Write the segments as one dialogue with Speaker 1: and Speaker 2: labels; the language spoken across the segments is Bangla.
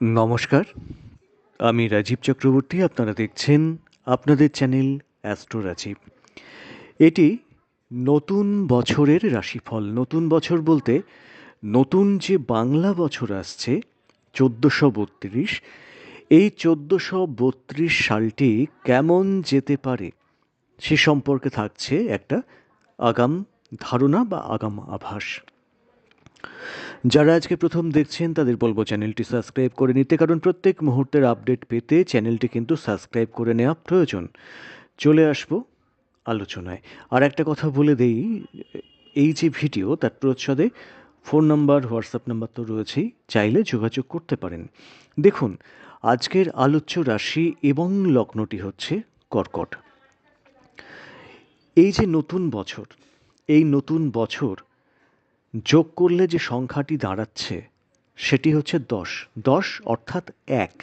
Speaker 1: নমস্কার, আমি রাজীব চক্রবর্তী, আপনারা দেখছেন আপনাদের চ্যানেল অ্যাস্ট্রো রাজীব। এটি নতুন বছরের রাশিফল। নতুন বছর বলতে নতুন যে বাংলা বছর আসছে, চোদ্দোশো বত্রিশ, এই চোদ্দোশো বত্রিশ সালটি কেমন যেতে পারে সে সম্পর্কে থাকছে একটা আগাম ধারণা বা আগাম আভাস। যারা আজকে প্রথম দেখছেন, তাদের বলব চ্যানেলটি সাবস্ক্রাইব করে নিতে, কারণ প্রত্যেক মুহূর্তের আপডেট পেতে চ্যানেলটি কিন্তু সাবস্ক্রাইব করে নেওয়া প্রয়োজন। চলে আসব আলোচনায়। আর একটা কথা বলে দেই, এই যে ভিডিও, তার প্রচ্ছদে ফোন নাম্বার, হোয়াটসঅ্যাপ নাম্বার তো রয়েছেই, চাইলে যোগাযোগ করতে পারেন। দেখুন, আজকের আলোচ্য রাশি এবং লগ্নটি হচ্ছে কর্কট। এই যে নতুন বছর, এই নতুন বছর যোগ করলে যে সংখ্যাটি দাঁড়াচ্ছে, সেটি হচ্ছে দশ। দশ অর্থাৎ এক।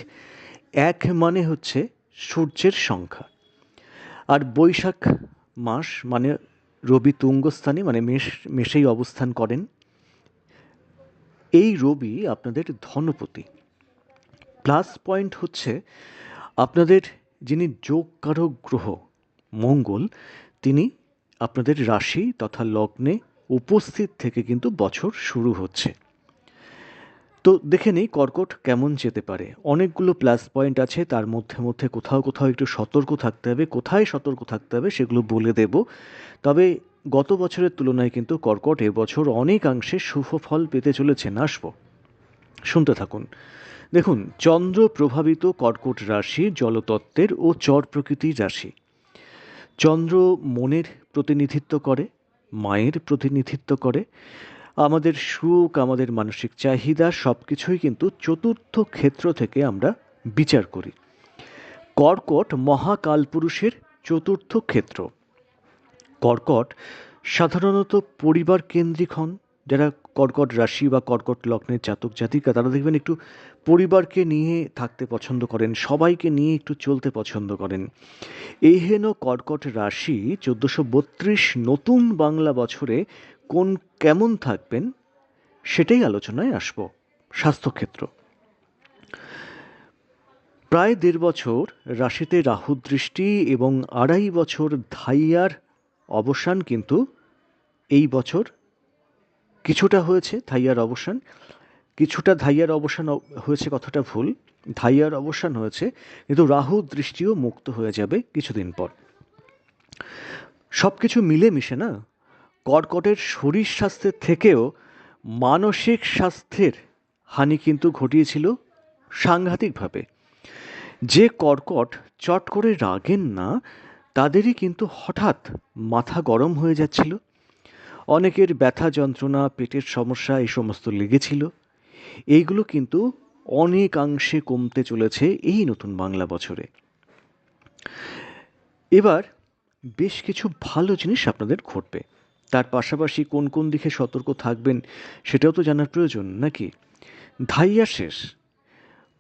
Speaker 1: এক মানে হচ্ছে সূর্যের সংখ্যা। আর বৈশাখ মাস মানে রবি তুঙ্গস্থানে মানে মেষ, মেষেই অবস্থান করেন। এই রবি আপনাদের ধনপতি। প্লাস পয়েন্ট হচ্ছে আপনাদের যিনি যোগকারক গ্রহ, মঙ্গল, তিনি আপনাদের রাশি তথা লগ্নে উপস্থিত থেকে কিন্তু বছর শুরু হচ্ছে। তো দেখে নেই কর্কট কেমন যেতে পারে। অনেকগুলো প্লাস পয়েন্ট আছে, তার মধ্যে মধ্যে কোথাও কোথাও একটু সতর্ক থাকতে হবে। কোথায় সতর্ক থাকতে হবে সেগুলো বলে দেব। তবে গত বছরের তুলনায় কিন্তু কর্কট এবছর অনেকাংশে ফল পেতে চলেছেন আসব শুনতে থাকুন। দেখুন, চন্দ্র প্রভাবিত কর্কট রাশি জলতত্ত্বের ও চর প্রকৃতির রাশি। চন্দ্র মনের প্রতিনিধিত্ব করে মায়ের প্রতিনিধিত্ব করে। আমাদের সুখ, আমাদের মানসিক চাহিদা সব কিছুই কিন্তু চতুর্থ ক্ষেত্র থেকে আমরা বিচার করি। কর্কট মহাকালপুরুষের চতুর্থ ক্ষেত্র। কর্কট সাধারণত পরিবার কেন্দ্রিক হন যারা কর্কট রাশি বা কর্কট লগ্নের জাতক জাতিকা, তারা দেখবেন একটু পরিবারকে নিয়ে থাকতে পছন্দ করেন, সবাইকে নিয়ে একটু চলতে পছন্দ করেন। এই হেন কর্কট রাশি চোদ্দোশো বত্রিশ নতুন বাংলা বছরে কোন কেমন থাকবেন, সেটাই আলোচনায় আসব। স্বাস্থ্যক্ষেত্র। প্রায় দেড় বছর রাশিতে রাহু দৃষ্টি এবং আড়াই বছর ধাইয়ার অবসান কিন্তু এই বছর কিছুটা হয়েছে ধাইয়ার অবসান, কিছুটা ধাইয়ার অবসান হয়েছে কথাটা ভুল, ধাইয়ার অবসান হয়েছে, কিন্তু রাহু দৃষ্টিও মুক্ত হয়ে যাবে কিছুদিন পর। সব কিছু মিলে মিশে না? কর্কটের শরীর স্বাস্থ্যের থেকেও মানসিক স্বাস্থ্যের হানি কিন্তু ঘটিয়েছিল সাংঘাতিকভাবে। যে কর্কট চট করে রাগেন না, তাদেরই কিন্তু হঠাৎ মাথা গরম হয়ে যাচ্ছিল। অনেকের ব্যথা যন্ত্রণা, পেটের সমস্যা এই সমস্ত লেগেছিল। এইগুলো কিন্তু অনেকাংশে কমতে চলেছে এই নতুন বাংলা বছরে। এবার বেশ কিছু ভালো জিনিস আপনাদের ঘটবে। তার পাশাপাশি কোন কোন দিকে সতর্ক থাকবেন সেটাও তো জানার প্রয়োজন, নাকি? ধাইয়া শেষ।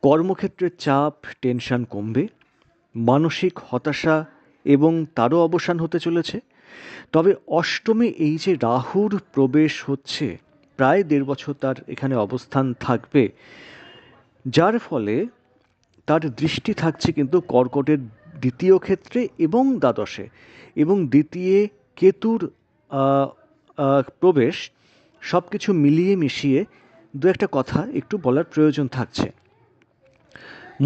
Speaker 1: কর্মক্ষেত্রের চাপ, টেনশন কমবে। মানসিক হতাশা এবং তারও অবসান হতে চলেছে। তবে অষ্টমে এই যে রাহুর প্রবেশ হচ্ছে, প্রায় দেড় বছর তার এখানে অবস্থান থাকবে। যার ফলে তার দৃষ্টি থাকছে কিন্তু কর্কটের দ্বিতীয় ক্ষেত্রে এবং দ্বাদশে। এবং দ্বিতীয় কেতুর প্রবেশ সব কিছু মিলিয়ে মিশিয়ে দু একটা কথা একটু বলার প্রয়োজন থাকছে।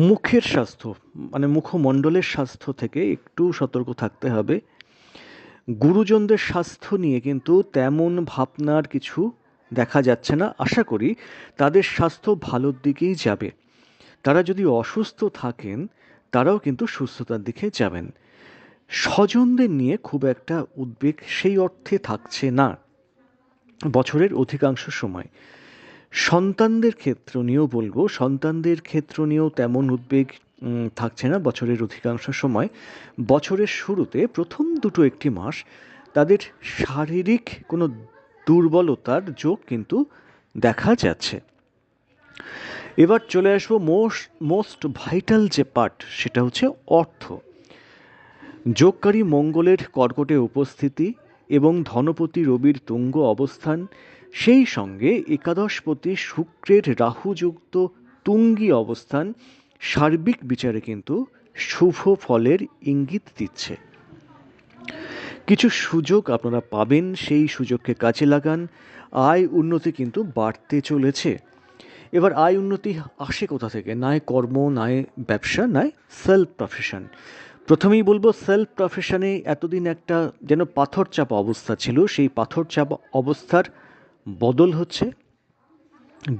Speaker 1: মুখের স্বাস্থ্য মানে মুখমণ্ডলের স্বাস্থ্য থেকে একটু সতর্ক থাকতে হবে। গুরুজনদের স্বাস্থ্য নিয়ে কিন্তু তেমন ভাবনার কিছু দেখা যাচ্ছে না। আশা করি তাদের স্বাস্থ্য ভালোর দিকেই যাবে। তারা যদি অসুস্থ থাকেন, তারাও কিন্তু সুস্থতার দিকে যাবেন। স্বজনদের নিয়ে খুব একটা উদ্বেগ সেই অর্থে থাকছে না। বছরের অধিকাংশ সময় সন্তানদের ক্ষেত্র নিয়েও বলব, সন্তানদের ক্ষেত্র নিয়েও তেমন উদ্বেগ থাকছে না বছরের অধিকাংশ সময়। বছরের শুরুতে প্রথম দুটো একটি মাস তাদের শারীরিক কোনো দুর্বলতার যোগ কিন্তু দেখা যাচ্ছে। এবার চলে আসব মোস্ট মোস্ট ভাইটাল যে পার্ট সেটা হচ্ছে অর্থ। যোগকারী মঙ্গলের কর্কটে উপস্থিতি এবং ধনপতি রবির তুঙ্গ অবস্থান, সেই সঙ্গে একাদশপতি শুক্রের রাহুযুক্ত তুঙ্গি অবস্থান সার্বিক বিচারে কিন্তু শুভ ফলের ইঙ্গিত দিচ্ছে। কিছু সুযোগ আপনারা পাবেন, সেই সুযোগকে কাজে লাগান। আয় উন্নতি কিন্তু বাড়তে চলেছে। এবার আয় উন্নতি আসে কোথা থেকে? নয় কর্ম নয় ব্যবসা নয় সেলফ প্রফেশন প্রথমেই বলব সেলফ প্রফেশনে এতদিন একটা যেন পাথর চাপা অবস্থা ছিল, সেই পাথর চাপা অবস্থার বদল হচ্ছে।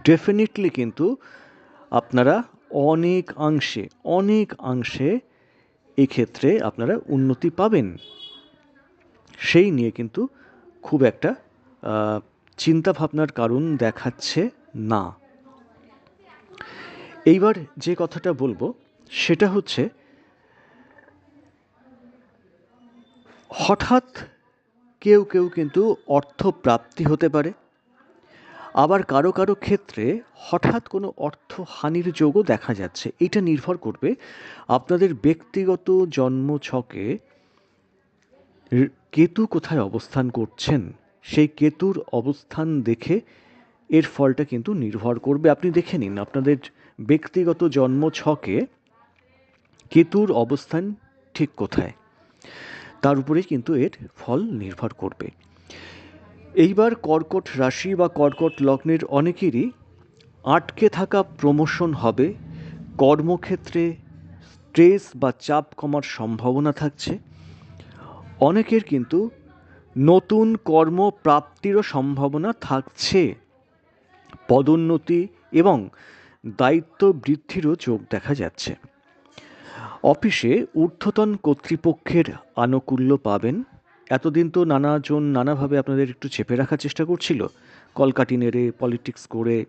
Speaker 1: ডেফিনেটলি কিন্তু আপনারা অনেক অংশে অনেক অংশে এক্ষেত্রে আপনারা উন্নতি পাবেন। সেই নিয়ে কিন্তু খুব একটা চিন্তা ভাবনার কারণ দেখাচ্ছে না। এইবার যে কথাটা বলব, সেটা হচ্ছে, হঠাৎ কেউ কেউ কিন্তু অর্থ প্রাপ্তি হতে পারে। আবার কারও কারও ক্ষেত্রে হঠাৎ কোনো অর্থ হানির যোগও দেখা যাচ্ছে। এটা নির্ভর করবে আপনাদের ব্যক্তিগত জন্ম ছকে কেতু কোথায় অবস্থান করছেন? সেই কেতুর অবস্থান দেখে এর ফলটা কিন্তু নির্ভর করবে। আপনি দেখে নিন, আপনাদের ব্যক্তিগত জন্ম ছকে কেতুর অবস্থান ঠিক কোথায়? তার উপরে কিন্তু এর ফল নির্ভর করবে। এইবার কর্কট রাশি বা কর্কট লগ্নের অনেকেরই আটকে থাকা প্রমোশন হবে। কর্মক্ষেত্রে স্ট্রেস বা চাপ কমার সম্ভাবনা থাকছে। অনেকের কিন্তু নতুন কর্মপ্রাপ্তিরও সম্ভাবনা থাকছে। পদোন্নতি এবং দায়িত্ব বৃদ্ধিরও যোগ দেখা যাচ্ছে। অফিসে ঊর্ধ্বতন কর্তৃপক্ষের আনুকূল্য পাবেন। এতদিন তো নানাজন নানাভাবে আপনাদের একটু চেপে রাখার চেষ্টা করছিল। কলকাটি নেড়ে পলিটিক্স করে।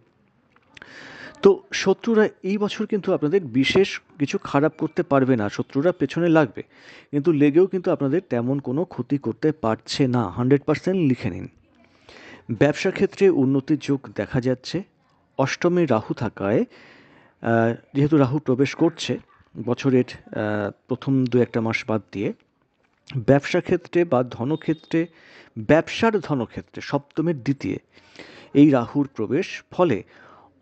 Speaker 1: তো শত্রুরা এই বছর কিন্তু আপনাদের বিশেষ কিছু খারাপ করতে পারবে না, শত্রুরা পেছনে লাগবে। কিন্তু লেগেও কিন্তু আপনাদের তেমন কোনো ক্ষতি করতে পারছে না। হান্ড্রেড পার্সেন্ট লিখে নিন। ব্যবসা ক্ষেত্রে উন্নতির যোগ দেখা যাচ্ছে। অষ্টমে রাহু থাকায় যেহেতু রাহু প্রবেশ করছে, বছরের প্রথম দু একটা মাস বাদ দিয়ে। ব্যবসা ক্ষেত্রে বা ধনক্ষেত্রে, ব্যবসার ধনক্ষেত্রে, সপ্তমের দ্বিতীয় এই রাহুর প্রবেশ, ফলে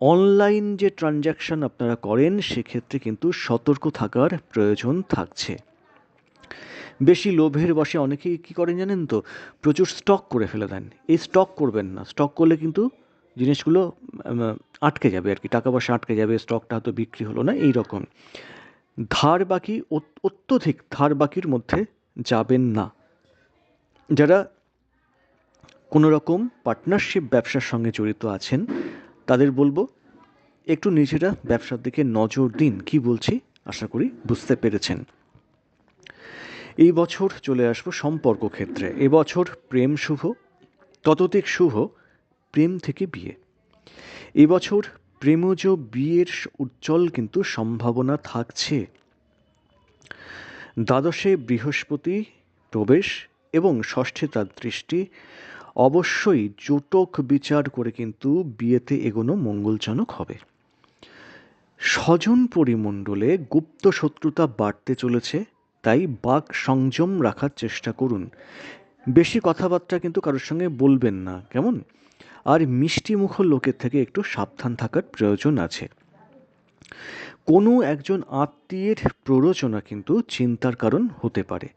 Speaker 1: অনলাইন যে ট্রানজ্যাকশান আপনারা করেন, সেক্ষেত্রে কিন্তু সতর্ক থাকার প্রয়োজন থাকছে। বেশি লোভের বসে অনেকেই কী করেন জানেন তো? প্রচুর স্টক করে ফেলে দেন। এই স্টক করবেন না। স্টক করলে কিন্তু জিনিসগুলো আটকে যাবে আর কি। টাকা পয়সা আটকে যাবে স্টকটা হয়তো বিক্রি হলো না এই রকম ধার বাকি অত্যধিক ধার বাকির মধ্যে যাবেন না। যারা কোনো রকম পার্টনারশিপ ব্যবসার সঙ্গে জড়িত আছেন, তাদের বলব, একটু নিজেরা ব্যবসার দিকে নজর দিন। কি বলছি? আশা করি বুঝতে পেরেছেন। এই বছর চলে আসব সম্পর্ক ক্ষেত্রে। এবছর প্রেম শুভ, ততোধিক শুভ, প্রেম থেকে বিয়ে। এবছর প্রেমজ বিয়ের উজ্জ্বল কিন্তু সম্ভাবনা থাকছে। দ্বাদশে বৃহস্পতি প্রবেশ এবং ষষ্ঠে তার দৃষ্টি। অবশ্যই জোটক বিচার করে কিন্তু বিয়েতে এগোনো মঙ্গলজনক হবে। স্বজন পরিমণ্ডলে গুপ্ত শত্রুতা বাড়তে চলেছে, তাই বাক সংযম রাখার চেষ্টা করুন। বেশি কথাবার্তা কিন্তু কারোর সঙ্গে বলবেন না, কেমন? আর মিষ্টিমুখ লোকের থেকে একটু সাবধান থাকার প্রয়োজন আছে। কোনো একজন আত্মীয়ের প্ররোচনা কিন্তু চিন্তার কারণ হতে পারে।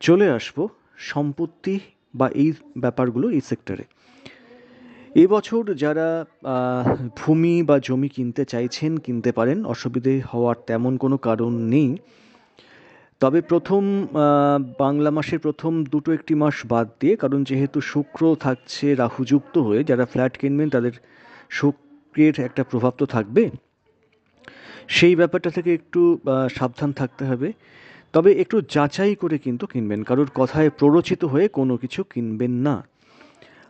Speaker 1: চলে আসব সম্পত্তি বা এই ব্যাপারগুলো এই সেক্টরে এবছর যারা ভূমি বা জমি কিনতে চাইছেন, কিনতে পারেন, অসুবিধে হওয়ার তেমন কোনো কারণ নেই। তবে প্রথম বাংলা মাসের প্রথম দুটো একটি মাস বাদ দিয়ে, কারণ যেহেতু শুক্র থাকছে রাহুযুক্ত হয়ে, যারা ফ্ল্যাট কিনবেন তাদের শুক্রের একটা প্রভাব তো থাকবে। সেই ব্যাপারটা থেকে একটু সাবধান থাকতে হবে। তবে একটু যাচাই করে কিন্তু কিনবেন। কারোর কথায় প্ররোচিত হয়ে কোনো কিছু কিনবেন না।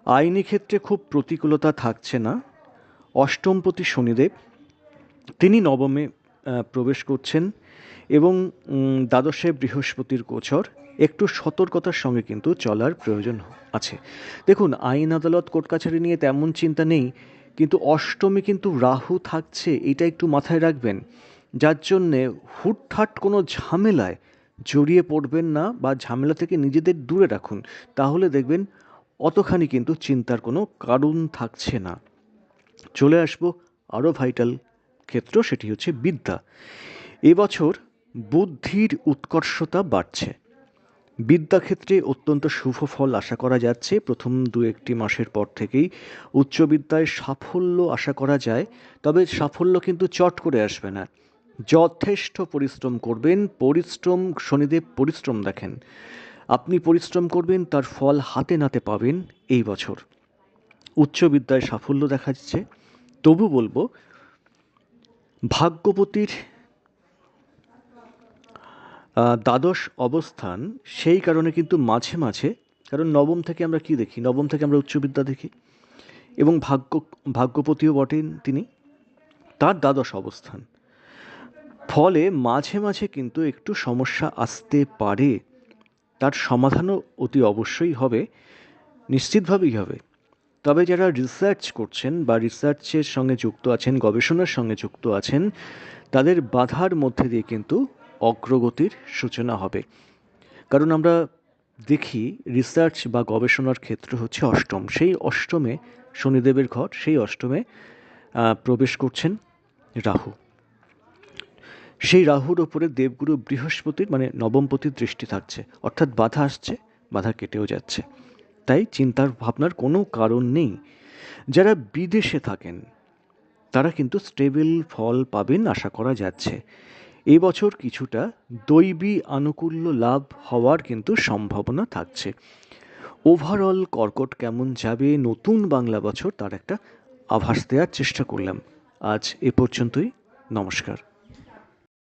Speaker 1: আইনি ক্ষেত্রে খুব প্রতিকূলতা থাকছে না। অষ্টমপতি শনিদেব, তিনি নবমে প্রবেশ করছেন এবং দ্বাদশে বৃহস্পতির গোচর। একটু সতর্কতার সঙ্গে কিন্তু চলার প্রয়োজন আছে। দেখুন, আইন আদালত কোর্ট কাছারি নিয়ে তেমন চিন্তা নেই। কিন্তু অষ্টমী কিন্তু রাহু থাকছে, এটা একটু মাথায় রাখবেন। যার জন্যে হুটহাট কোনো ঝামেলায় জড়িয়ে পড়বেন না বা ঝামেলা থেকে নিজেদের দূরে রাখুন। তাহলে দেখবেন অতখানি কিন্তু চিন্তার কোনো কারণ থাকছে না। চলে আসব আরও ভাইটাল ক্ষেত্র, সেটি হচ্ছে বিদ্যা। এবছর বুদ্ধির উৎকর্ষতা বাড়ছে। বিদ্যাক্ষেত্রে অত্যন্ত শুভ ফল আশা করা যাচ্ছে। প্রথম দু একটি মাসের পর থেকেই উচ্চ বিদ্যায় সাফল্য আশা করা যায় তবে সাফল্য কিন্তু চট করে আসবে না। যথেষ্ট পরিশ্রম করবেন পরিশ্রম শনিদেব পরিশ্রম দেখেন। আপনি পরিশ্রম করবেন তার ফল হাতে নাতে পাবেন এই বছর। উচ্চ বিদ্যায় সাফল্য দেখা যাচ্ছে। তবু বলব ভাগ্যবতীর আহ, দ্বাদশ অবস্থান, সেই কারণে কিন্তু মাঝে মাঝে, কারণ নবম থেকে আমরা কি দেখি? নবম থেকে আমরা উচ্চবিদ্যা দেখি। এবং ভাগ্য, ভাগ্যপতিও বটেন তিনি। তার দ্বাদশ অবস্থান। ফলে মাঝে মাঝে কিন্তু একটু সমস্যা আসতে পারে। তার সমাধানও অতি অবশ্যই হবে। নিশ্চিতভাবেই হবে। তবে যারা রিসার্চ করছেন বা রিসার্চের সঙ্গে যুক্ত আছেন, গবেষণার সঙ্গে যুক্ত আছেন, তাদের বাধার মধ্যে দিয়ে কিন্তু অগ্রগতির সূচনা হবে। কারণ আমরা দেখি রিসার্চ বা গবেষণার ক্ষেত্র হচ্ছে অষ্টম। সেই অষ্টমে শনিদেবের ঘর সেই অষ্টমে প্রবেশ করছেন রাহু। সেই রাহুর ওপরে দেবগুরু বৃহস্পতির মানে নবমপতির দৃষ্টি থাকছে। অর্থাৎ বাধা আসছে, বাধা কেটেও যাচ্ছে। তাই চিন্তার ভাবনার কোনো কারণ নেই। যারা বিদেশে থাকেন, তারা কিন্তু স্টেবল ফল পাবেন আশা করা যাচ্ছে। এবছর কিছুটা দৈবী আনুকূল্য লাভ হওয়ার কিন্তু সম্ভাবনা থাকছে। ওভারঅল কর্কট কেমন যাবে? নতুন বাংলা বছর তার একটা আভাস দেওয়ার চেষ্টা করলাম। আজ এ পর্যন্তই। নমস্কার।